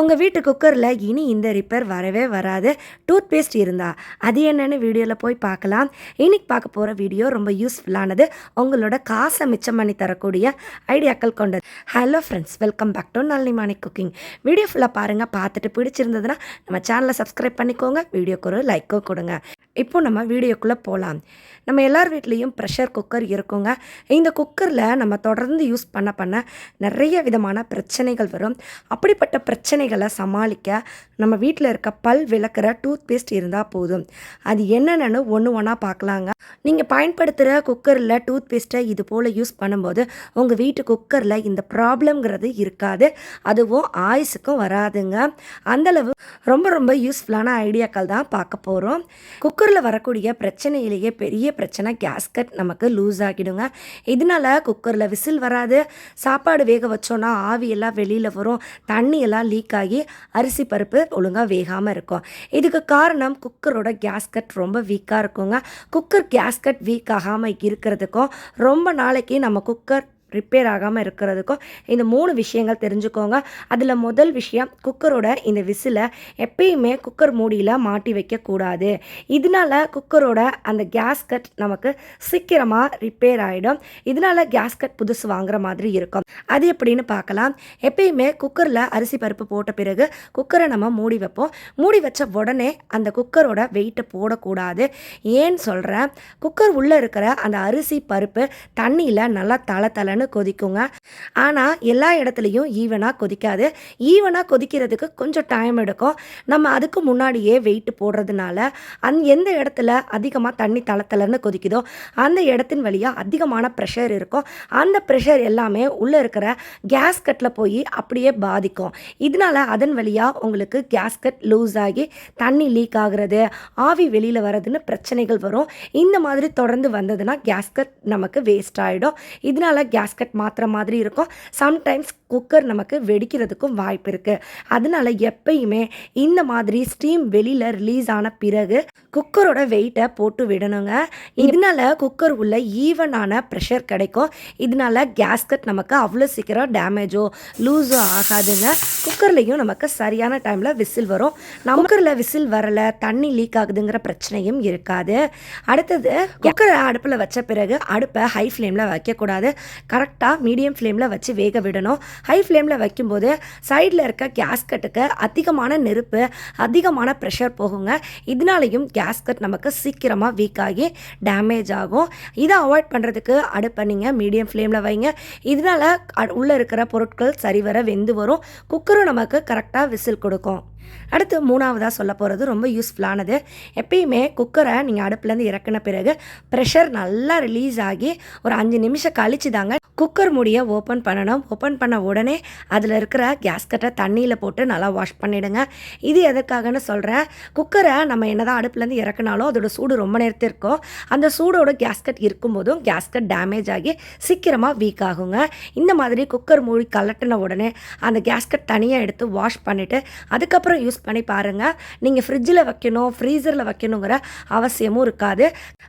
உங்கள் வீட்டு குக்கரில் இனி இந்த ரிப்பேர் வரவே வராது. டூத் பேஸ்ட் இருந்தா அது என்னென்னு வீடியோவில் போய் பார்க்கலாம். இன்னைக்கு பார்க்க போகிற வீடியோ ரொம்ப யூஸ்ஃபுல்லானது உங்களோட காசை மிச்சம் பண்ணி தரக்கூடிய ஐடியாக்கள் கொண்டது. Hello friends welcome back to Nallimani cooking video ஃபுல்லாக பாருங்கள் பார்த்துட்டு பிடிச்சிருந்ததுன்னா நம்ம சேனலை சப்ஸ்கிரைப் பண்ணிக்கோங்க வீடியோக்கு ஒரு லைக்கும் கொடுங்க. இப்போ நம்ம வீடியோக்குள்ளே போகலாம் நம்ம எல்லார் வீட்லேயும் ப்ரெஷர் குக்கர் இருக்குங்க. இந்த குக்கரில் நம்ம தொடர்ந்து யூஸ் பண்ண பண்ண நிறைய விதமான பிரச்சனைகள் வரும். அப்படிப்பட்ட பிரச்சனைகளை சமாளிக்க நம்ம வீட்டில் இருக்க பல் விளக்குற டூத் பேஸ்ட் இருந்தால் போதும். அது என்னென்னு ஒன்று ஒன்றா பார்க்கலாங்க நீங்கள் பயன்படுத்துகிற குக்கரில் டூத் பேஸ்ட்டை இது போல் யூஸ் பண்ணும்போது உங்கள் வீட்டு குக்கரில் இந்த ப்ராப்ளம்ங்கிறது இருக்காது. அதுவும் ஆயுஸுக்கும் வராதுங்க. அந்தளவு ரொம்ப ரொம்ப யூஸ்ஃபுல்லான ஐடியாக்கள் தான் பார்க்க போகிறோம் குக்கர் குக்கரில் வரக்கூடிய பிரச்சனையிலேயே பெரிய பிரச்சனை கேஸ்கட் நமக்கு லூஸ் ஆகிடுங்க. இதனால குக்கரில் விசில் வராது. சாப்பாடு வேக வச்சோன்னா ஆவியெல்லாம் வெளியில் வரும். தண்ணி எல்லாம் லீக் ஆகி அரிசி பருப்பு ஒழுங்காக வேகாமல் இருக்கும். இதுக்கு காரணம் குக்கரோட கேஸ்கட் ரொம்ப வீக்காக இருக்குங்க. குக்கர் கேஸ்கட் வீக் ஆகாமல் இருக்கிறதுக்கும் ரொம்ப நாளைக்கு நம்ம குக்கர் ரிப்பேர் ஆகாமல் இருக்கிறதுக்கும் இந்த மூணு விஷயங்கள் தெரிஞ்சுக்கோங்க. அதில் முதல் விஷயம் குக்கரோட இந்த விசிலை எப்பயுமே குக்கர் மூடியில் மாட்டி வைக்கக்கூடாது இதனால குக்கரோட அந்த கேஸ்கட் நமக்கு சீக்கிரமாக ரிப்பேர் ஆகிடும் இதனால கேஸ்கட் புதுசு வாங்குற மாதிரி இருக்கும். அது எப்படின்னு பார்க்கலாம். எப்பயுமே குக்கரில் அரிசி பருப்பு போட்ட பிறகு குக்கரை நம்ம மூடி வைப்போம். மூடி வச்ச உடனே அந்த குக்கரோட வெயிட்டை போடக்கூடாது. ஏன்னு சொல்கிறேன் குக்கர் உள்ளே இருக்கிற அந்த அரிசி பருப்பு தண்ணியில் நல்லா தலை தலைன்னு கொதிக்குங்க. ஆனால் எல்லா இடத்துலையும் ஈவனாக கொதிக்காது. ஈவனாக கொதிக்கிறதுக்கு கொஞ்சம் டைம் எடுக்கும். நம்ம அதுக்கு முன்னாடியே வெயிட் போடுறதுனால அந் எந்த இடத்துல அதிகமாக தண்ணி தளத்தலன்னு கொதிக்குதோ அந்த இடத்தின் வழியாக அதிகமான ப்ரெஷர் இருக்கும். அந்த ப்ரெஷர் எல்லாமே உள்ளே இருக்கிற கேஸ் கட்டில் போய் அப்படியே பாதிக்கும். இதனால அதன் வழியாக உங்களுக்கு கேஸ்கட் லூஸ் ஆகி தண்ணி லீக் ஆகுறது ஆவி வெளியில் வர்றதுன்னு பிரச்சனைகள் வரும். இந்த மாதிரி தொடர்ந்து வந்ததுன்னா கேஸ்கட் நமக்கு வேஸ்ட் ஆகிடும் இதனால கேஸ்கட் மாற்றுற மாதிரி இருக்கும். சம்டைம்ஸ் குக்கர் நமக்கு வெடிக்கிறதுக்கும் வாய்ப்பு இருக்குது அதனால எப்பயுமே இந்த மாதிரி ஸ்டீம் வெளியில் ரிலீஸ் ஆன பிறகு குக்கரோட வெயிட்டை போட்டு விடணுங்க. இதனால குக்கர் உள்ள ஈவனான ப்ரெஷர் கிடைக்கும். இதனால கேஸ்கட் நமக்கு அவ்வளோ சீக்கிரம் டேமேஜோ லூஸோ ஆகாதுங்க. குக்கர்லேயும் நமக்கு சரியான டைமில் விசில் வரும். நமக்குரில் விசில் வரலை தண்ணி லீக் ஆகுதுங்கிற பிரச்சனையும் இருக்காது. அடுத்தது குக்கரை அடுப்பில் வச்ச பிறகு அடுப்பை ஹை ஃப்ளேமில் வைக்கக்கூடாது. கரெக்டாக மீடியம் ஃப்ளேமில் வச்சு வேக விடணும். ஹை ஃப்ளேமில் வைக்கும்போது சைடில் இருக்க கேஸ்கட்டுக்கு அதிகமான நெருப்பு அதிகமான ப்ரெஷர் போகுங்க. இதனாலையும் கேஸ்கட் நமக்கு சீக்கிரமாக வீக் ஆகி டேமேஜ் ஆகும். இதை அவாய்ட் பண்ணுறதுக்கு அடுப்பை நீங்கள் மீடியம் ஃப்ளேமில் வைங்க. இதனால் உள்ளே இருக்கிற பொருட்கள் சரிவர வெந்து வரும். குக்கரும் நமக்கு கரெக்டாக விசில் கொடுக்கும். அடுத்து மூணாவதாக சொல்ல போகிறது ரொம்ப யூஸ்ஃபுல்லானது எப்பயுமே குக்கரை நீங்கள் அடுப்புலேருந்து இறக்குன பிறகு ப்ரெஷர் நல்லா ரிலீஸ் ஆகி ஒரு அஞ்சு நிமிஷம் கழிச்சு தாங்க குக்கர் மூடியை ஓப்பன் பண்ணணும். ஓப்பன் பண்ண உடனே அதில் இருக்கிற கேஸ்கட்டை தண்ணியில் போட்டு நல்லா வாஷ் பண்ணிவிடுங்க இது எதுக்காகன்னு சொல்கிறேன் குக்கரை நம்ம என்னதான் அடுப்புலேருந்து இறக்குனாலும் அதோட சூடு ரொம்ப நேரத்திற்கும் அந்த சூடோட கேஸ்கட் இருக்கும்போதும் கேஸ்கட் டேமேஜ் ஆகி சீக்கிரமாக வீக் ஆகுங்க. இந்த மாதிரி குக்கர் மூடி கலட்டின உடனே அந்த கேஸ்கட் தனியாக எடுத்து வாஷ் பண்ணிவிட்டு அதுக்கப்புறம் யூஸ் பண்ணி பாருங்கள் நீங்கள் ஃப்ரிட்ஜில் வைக்கணும் ஃப்ரீசரில் வைக்கணுங்கிற அவசியமும் இருக்காது.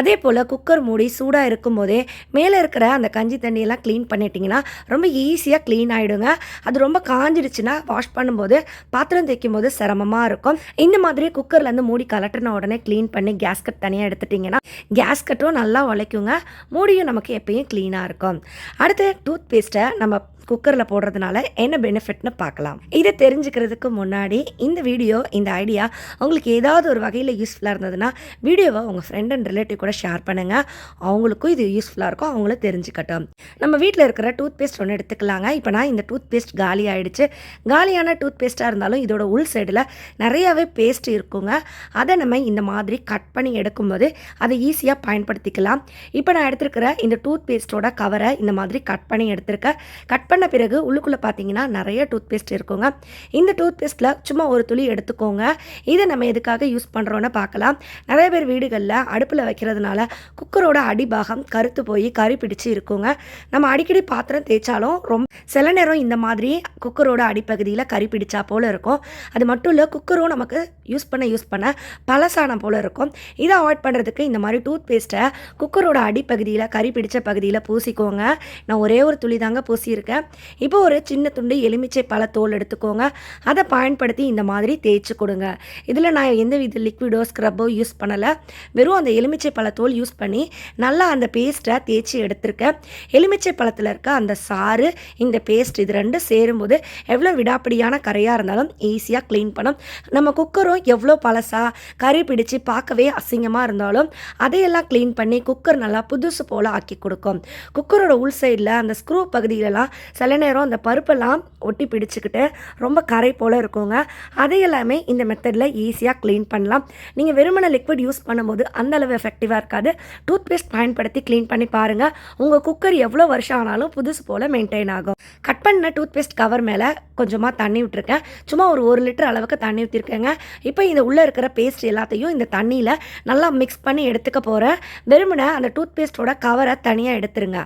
அதே போல் குக்கர் மூடி சூடாக இருக்கும்போதே மேலே இருக்கிற அந்த கஞ்சி தண்ணியெல்லாம் க்ளீன் பண்ணிட்டீங்கன்னா ரொம்ப ஈஸியாக க்ளீன் ஆகிடுங்க அது ரொம்ப காஞ்சிடுச்சுன்னா வாஷ் பண்ணும்போது பாத்திரம் தேய்க்கும் போது சிரமமாக இருக்கும். இந்த மாதிரி குக்கர்லேருந்து மூடி கலட்டின உடனே க்ளீன் பண்ணி கேஸ்கட் தனியாக எடுத்துட்டிங்கன்னா கேஸ்கட்டும் நல்லா உழைக்குங்க மூடியும் நமக்கு எப்பயும் க்ளீனாக இருக்கும். அடுத்து டூத் பேஸ்ட்டை நம்ம குக்கரில் போடுறதுனால என்ன பெனிஃபிட்னு பார்க்கலாம். இதை தெரிஞ்சுக்கிறதுக்கு முன்னாடி இந்த வீடியோ இந்த ஐடியா உங்களுக்கு ஏதாவது ஒரு வகையில் யூஸ்ஃபுல்லாக இருந்ததுன்னா வீடியோவை உங்கள் ஃப்ரெண்ட் அண்ட் ரிலேட்டிவ் கூட ஷேர் பண்ணுங்கள் அவங்களுக்கும் இது யூஸ்ஃபுல்லாக இருக்கும் அவங்களும் தெரிஞ்சுக்கட்டும். நம்ம வீட்டில் இருக்கிற டூத் பேஸ்ட் ஒன்று எடுத்துக்கலாங்க. இப்போ நான் இந்த டூத் பேஸ்ட் காலி ஆகிடுச்சு காலியான டூத் பேஸ்ட்டாக இருந்தாலும் இதோட உள் சைடில் நிறையாவே பேஸ்ட் இருக்குங்க. அதை நம்ம இந்த மாதிரி கட் பண்ணி எடுக்கும்போது அதை ஈஸியாக பயன்படுத்திக்கலாம். இப்போ நான் எடுத்துருக்கிற இந்த டூத் பேஸ்ட்டோட கவரை இந்த மாதிரி கட் பண்ணி எடுத்திருக்கேன். கட் பண்ண பிறகு உள்ளுக்குள்ளே பார்த்தீங்கன்னா நிறைய டூத் பேஸ்ட் இருக்குங்க. இந்த டூத் பேஸ்ட்டில் சும்மா ஒரு துளி எடுத்துக்கோங்க. இதை நம்ம எதுக்காக யூஸ் பண்ணுறோன்னு பார்க்கலாம். நிறைய பேர் வீடுகளில் அடுப்பில் வைக்கிறதுனால குக்கரோட அடிபாகம் கருத்து போய் கறி பிடிச்சு இருக்குங்க. நம்ம அடிக்கடி பாத்திரம் தேய்ச்சாலும் ரொம்ப சில நேரம் இந்த மாதிரி குக்கரோட அடிப்பகுதியில் கறி பிடிச்சா போல் இருக்கும். அது மட்டும் இல்லை குக்கரும் நமக்கு யூஸ் பண்ண யூஸ் பண்ண பழசான போல் இருக்கும். இதை அவாய்ட் பண்ணுறதுக்கு இந்த மாதிரி டூத் பேஸ்ட்டை குக்கரோட அடிப்பகுதியில் கறி பிடிச்ச பகுதியில் பூசிக்கோங்க. நான் ஒரே ஒரு துளி தாங்க பூசியிருக்கேன். இப்போ ஒரு சின்ன துண்டு எலுமிச்சை பழ தோல் எடுத்துக்கோங்க. அதை பயன்படுத்தி இந்த மாதிரி தேய்ச்சி கொடுங்க. இதில் நான் எந்த வித லிக்விடோ ஸ்க்ரப்போ யூஸ் பண்ணலை. வெறும் அந்த எலுமிச்சை பழத்தோல் யூஸ் பண்ணி நல்லா அந்த பேஸ்ட்டை தேய்ச்சி எடுத்திருக்கேன். எலுமிச்சை பழத்தில் இருக்க அந்த சாறு இந்த பேஸ்ட் இது ரெண்டும் சேரும்போது எவ்வளோ விடாப்பிடியான கரையாக இருந்தாலும் ஈஸியாக க்ளீன் பண்ணும். நம்ம குக்கரும் எவ்வளோ பழசாக கறி பிடிச்சு பார்க்கவே அசிங்கமாக இருந்தாலும் அதையெல்லாம் க்ளீன் பண்ணி குக்கர் நல்லா புதுசு போல் ஆக்கி கொடுக்கும். குக்கரோட உள் சைடில் அந்த ஸ்க்ரூ பகுதியிலலாம் சில நேரம் அந்த பருப்பெல்லாம் ஒட்டி பிடிச்சிக்கிட்டு ரொம்ப கரை போல் இருக்குங்க. அதையெல்லாமே இந்த மெத்தடில் ஈஸியாக க்ளீன் பண்ணலாம். நீங்கள் வெறுமன லிக்விட் யூஸ் பண்ணும்போது அந்த அளவு எஃபெக்டிவாக இருக்காது. டூத் பேஸ்ட் பயன்படுத்தி க்ளீன் பண்ணி பாருங்கள் உங்கள் குக்கர் எவ்வளோ வருஷம் ஆனாலும் புதுசு போல் மெயின்டைன் ஆகும். கட் பண்ண டூத் பேஸ்ட் கவர் மேலே கொஞ்சமாக தண்ணி விட்டுருக்கேன். சும்மா ஒரு ஒரு லிட்டர் அளவுக்கு தண்ணி ஊற்றிருக்கேங்க இப்போ இந்த உள்ளே இருக்கிற பேஸ்ட் எல்லாத்தையும் இந்த தண்ணியில் நல்லா மிக்ஸ் பண்ணி எடுத்துக்க போகிறேன் வெறுமனை அந்த டூத் பேஸ்ட்டோட கவரை தனியாக எடுத்துருங்க.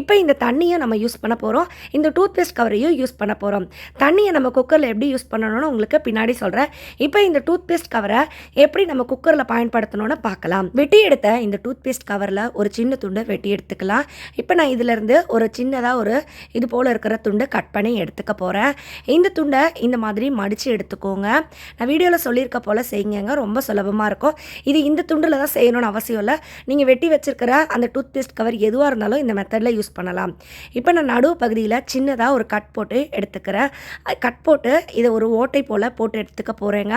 இப்போ இந்த தண்ணியை நம்ம யூஸ் பண்ண போகிறோம் இந்த டூத் பேஸ்ட் கவரையும் யூஸ் பண்ண போகிறோம் தண்ணியை நம்ம குக்கரில் எப்படி யூஸ் பண்ணணும்னு உங்களுக்கு பின்னாடி சொல்கிறேன் இப்போ இந்த டூத் பேஸ்ட் கவரை எப்படி நம்ம குக்கரில் பயன்படுத்தணும்னு பார்க்கலாம். வெட்டி எடுத்த இந்த டூத் பேஸ்ட் கவரில் ஒரு சின்ன துண்டு வெட்டி எடுத்துக்கலாம். இப்போ நான் இதிலேருந்து ஒரு சின்னதாக ஒரு இது போல் இருக்கிற துண்டு கட் பண்ணி எடுத்துக்க போகிறேன் இந்த துண்டை இந்த மாதிரி மடித்து எடுத்துக்கோங்க. நான் வீடியோவில் சொல்லியிருக்க போல் செய்யுங்க ரொம்ப சுலபமாக இருக்கும். இது இந்த துண்டில் தான் செய்யணும்னு அவசியம் இல்லை. நீங்கள் வெட்டி வச்சிருக்கிற அந்த டூத் பேஸ்ட் கவர் எதுவாக இருந்தாலும் இந்த மெத்தடில் யூஸ் பண்ணலாம். இப்போ நான் நடுவு பகுதியில் சின்னதாக ஒரு கட் போட்டு எடுத்துக்கிறேன். கட் போட்டு இதை ஒரு ஓட்டை போல் போட்டு எடுத்துக்க போகிறேங்க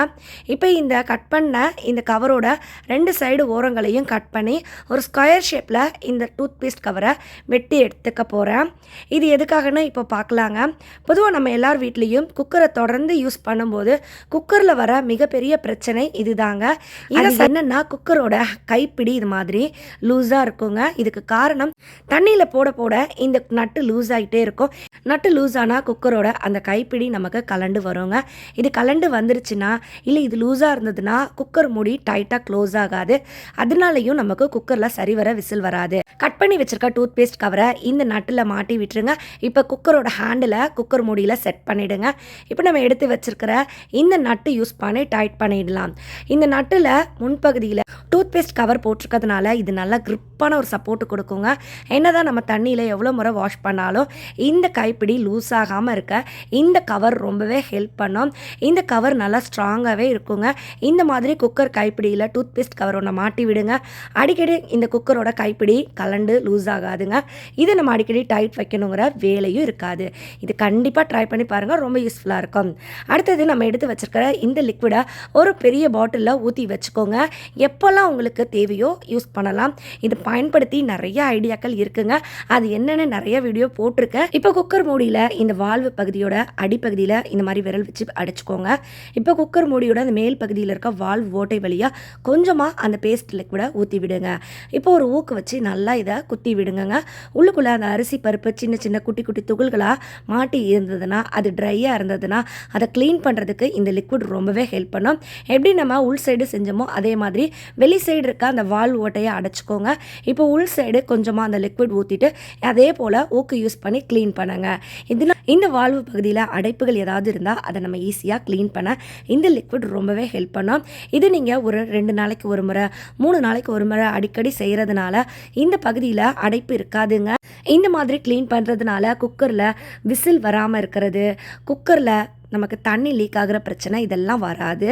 இப்போ இந்த கட் பண்ண இந்த கவரோட ரெண்டு சைடு ஓரங்களையும் கட் பண்ணி ஒரு ஸ்கொயர் ஷேப்பில் இந்த டூத் பேஸ்ட் கவரை வெட்டி எடுத்துக்க போகிறேன் இது எதுக்காகன்னு இப்போ பார்க்கலாங்க பொதுவாக நம்ம எல்லார் வீட்லேயும் குக்கரை தொடர்ந்து யூஸ் பண்ணும்போது குக்கரில் வர மிகப்பெரிய பிரச்சனை இதுதாங்க. இது என்னன்னா குக்கரோட கைப்பிடி இது மாதிரி லூஸாக இருக்குங்க. இதுக்கு காரணம் தண்ணியில் போட போட இந்த நட்டு லூஸ் ஆகிட்டே இருக்கும். நட்டு லூஸ் ஆனால் குக்கரோட அந்த கைப்பிடி நமக்கு கலண்டு வருங்க. இது கலண்டு வந்துருச்சுன்னா இல்லை இது லூஸாக இருந்ததுன்னா குக்கர் மூடி டைட்டாக க்ளோஸ் ஆகாது. அதனாலையும் நமக்கு குக்கரில் சரிவர விசில் வராது. கட் பண்ணி வச்சிருக்க டூத் பேஸ்ட் கவரை இந்த நட்டில் மாட்டி விட்டுருங்க. இப்போ குக்கரோட ஹேண்டில் குக்கர் மூடியில் செட் பண்ணிவிடுங்க இப்போ நம்ம எடுத்து வச்சிருக்கிற இந்த நட்டு யூஸ் பண்ணி டைட் பண்ணிடலாம். இந்த நட்டில் முன்பகுதியில் டூத் பேஸ்ட் கவர் போட்டிருக்கிறதுனால இது நல்லா கிரிப்பான ஒரு சப்போர்ட் கொடுக்குங்க. என்னதான் நம்ம தண்ணியில் எவ்வளோ முறை வாஷ் பண்ணாலும் இந்த இந்த கைப்பிடி லூஸ் ஆகாமல் இருக்க இந்த கவர் ரொம்பவே ஹெல்ப் பண்ணும். இந்த கவர் நல்லா ஸ்ட்ராங்காகவே இருக்குங்க. இந்த மாதிரி குக்கர் கைப்பிடியில் டூத் பேஸ்ட் கவர் ஒன்று மாட்டி விடுங்க. அடிக்கடி இந்த குக்கரோட கைப்பிடி கலண்டு லூஸ் ஆகாதுங்க இதை நம்ம அடிக்கடி டைட் வைக்கணுங்கிற வேலையும் இருக்காது. இது கண்டிப்பாக ட்ரை பண்ணி பாருங்கள் ரொம்ப யூஸ்ஃபுல்லாக இருக்கும். அடுத்தது நம்ம எடுத்து வச்சுருக்கிற இந்த லிக்விடை ஒரு பெரிய பாட்டிலில் ஊற்றி வச்சுக்கோங்க. எப்போல்லாம் உங்களுக்கு தேவையோ யூஸ் பண்ணலாம். இது பயன்படுத்தி நிறைய ஐடியாக்கள் இருக்குங்க. அது என்னென்னு நிறைய வீடியோ போட்டிருக்கேன். இப்போ இப்போ குக்கர் மூடியில் இந்த வால்வு பகுதியோட அடிப்பகுதியில் இந்த மாதிரி விரல் வச்சு அடைச்சிக்கோங்க. இப்போ குக்கர் மூடியோட அந்த மேல் பகுதியில் இருக்க வால்வு ஓட்டை வழியாக கொஞ்சமாக அந்த பேஸ்ட் லிக்விடை ஊற்றி விடுங்க. இப்போ ஒரு ஊக்கு வச்சு நல்லா இதை குத்தி விடுங்கங்க. உள்ளுக்குள்ளே அந்த அரிசி பருப்பு சின்ன சின்ன குட்டி குட்டி துகள்களாக மாட்டி இருந்ததுன்னா அது ட்ரையாக இருந்ததுன்னா அதை க்ளீன் பண்ணுறதுக்கு இந்த லிக்விட் ரொம்பவே ஹெல்ப் பண்ணும். எப்படி நம்ம உள் சைடு செஞ்சோமோ அதே மாதிரி வெளி சைடு இருக்க அந்த வால் ஓட்டையை அடைச்சிக்கோங்க. இப்போ உள் சைடு கொஞ்சமாக அந்த லிக்விட் ஊற்றிட்டு அதே போல் ஊக்கு யூஸ் பண்ணி க்ளீன் பண்ணுங்க இதில் இந்த வாழ்வு பகுதியில் அடைப்புகள் ஏதாவது இருந்தால் அதை நம்ம ஈஸியாக க்ளீன் பண்ண இந்த லிக்விட் ரொம்பவே ஹெல்ப் பண்ணும். இது நீங்கள் ஒரு ரெண்டு நாளைக்கு ஒரு முறை மூணு நாளைக்கு ஒரு முறை அடிக்கடி செய்கிறதுனால இந்த பகுதியில் அடைப்பு இருக்காதுங்க. இந்த மாதிரி க்ளீன் பண்ணுறதுனால குக்கரில் விசில் வராமல் இருக்கிறது குக்கரில் நமக்கு தண்ணி லீக் ஆகிற பிரச்சனை இதெல்லாம் வராது.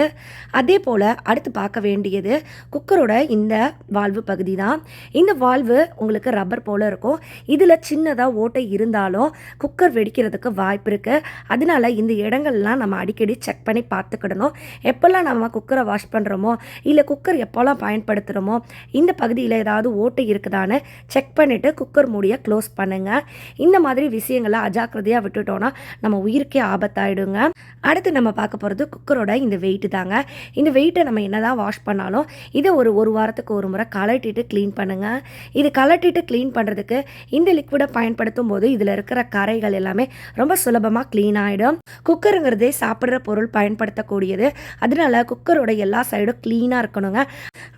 அதே போல் அடுத்து பார்க்க வேண்டியது குக்கரோட இந்த வால்வு பகுதி தான். இந்த வால்வு உங்களுக்கு ரப்பர் போல் இருக்கும். இதில் சின்னதாக ஓட்டை இருந்தாலும் குக்கர் வெடிக்கிறதுக்கு வாய்ப்பு இருக்குது அதனால இந்த இடங்கள்லாம் நம்ம அடிக்கடி செக் பண்ணி பார்த்துக்கிடணும். எப்போல்லாம் நம்ம குக்கரை வாஷ் பண்ணுறோமோ இல்லை குக்கர் எப்போல்லாம் பயன்படுத்துகிறோமோ இந்த பகுதியில் ஏதாவது ஓட்டை இருக்குதான்னு செக் பண்ணிவிட்டு குக்கர் மூடியை க்ளோஸ் பண்ணுங்கள் இந்த மாதிரி விஷயங்களை அஜாக்கிரதையாக விட்டுட்டோன்னா நம்ம உயிருக்கே ஆபத்தாயிடுங்க. அடுத்து நம்ம பார்க்க போகிறது குக்கரோட இந்த வெயிட்டு தாங்க. இந்த வெயிட்டை நம்ம என்ன தான் வாஷ் பண்ணாலும் இதை ஒரு ஒரு வாரத்துக்கு ஒரு முறை கலட்டிட்டு க்ளீன் பண்ணுங்கள் இது கலட்டிட்டு க்ளீன் பண்ணுறதுக்கு இந்த லிக்விடை பயன்படுத்தும் போது இதில் இருக்கிற கரைகள் எல்லாமே ரொம்ப சுலபமாக க்ளீன் ஆகிடும் குக்கருங்கிறதே சாப்பிட்ற பொருள் பயன்படுத்தக்கூடியது. அதனால குக்கரோட எல்லா சைடும் க்ளீனாக இருக்கணுங்க.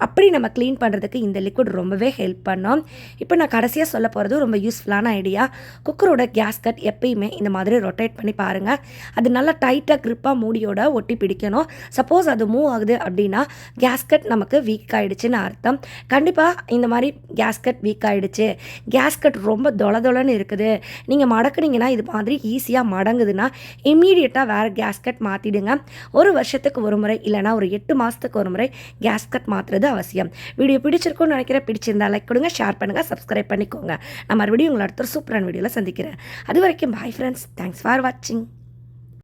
அப்படி நம்ம க்ளீன் பண்ணுறதுக்கு இந்த லிக்விட் ரொம்பவே ஹெல்ப் பண்ணும். இப்போ நான் கடைசியாக சொல்ல போகிறது ரொம்ப யூஸ்ஃபுல்லான ஐடியா குக்கரோட கேஸ்கட் எப்பயுமே இந்த மாதிரி ரொட்டேட் பண்ணி பாருங்கள் அது நல்லா டைட்டாக க்ரிப்பாக மூடியோட ஒட்டி பிடிக்கணும். சப்போஸ் அது மூவ் ஆகுது அப்படின்னா கேஸ்கட் நமக்கு வீக் ஆகிடுச்சின்னு அர்த்தம். கண்டிப்பாக இந்த மாதிரி கேஸ்கட் வீக் ஆகிடுச்சு கேஸ்கட் ரொம்ப தொல தொலன்னு இருக்குது. நீங்கள் மடக்குனீங்கன்னா இது மாதிரி ஈஸியாக மடங்குதுன்னா இம்மீடியட்டாக வேறு கேஸ்கட் மாற்றிடுங்க ஒரு வருஷத்துக்கு ஒரு முறை இல்லைனா ஒரு எட்டு மாதத்துக்கு ஒரு முறை கேஸ்கட் மாற்றுறது அவசியம். வீடியோ பிடிச்சிருக்கும்னு நினைக்கிறேன். பிடிச்சிருந்தா லைக் கொடுங்க ஷேர் பண்ணுங்கள் சப்ஸ்கிரைப் பண்ணிக்கோங்க. நான் மறுபடியும் உங்களை அடுத்த ஒரு சூப்பரான வீடியோவில் சந்திக்கிறேன். அது வரைக்கும் பாய் ஃப்ரெண்ட்ஸ் தேங்க்ஸ் ஃபார் வாட்சிங்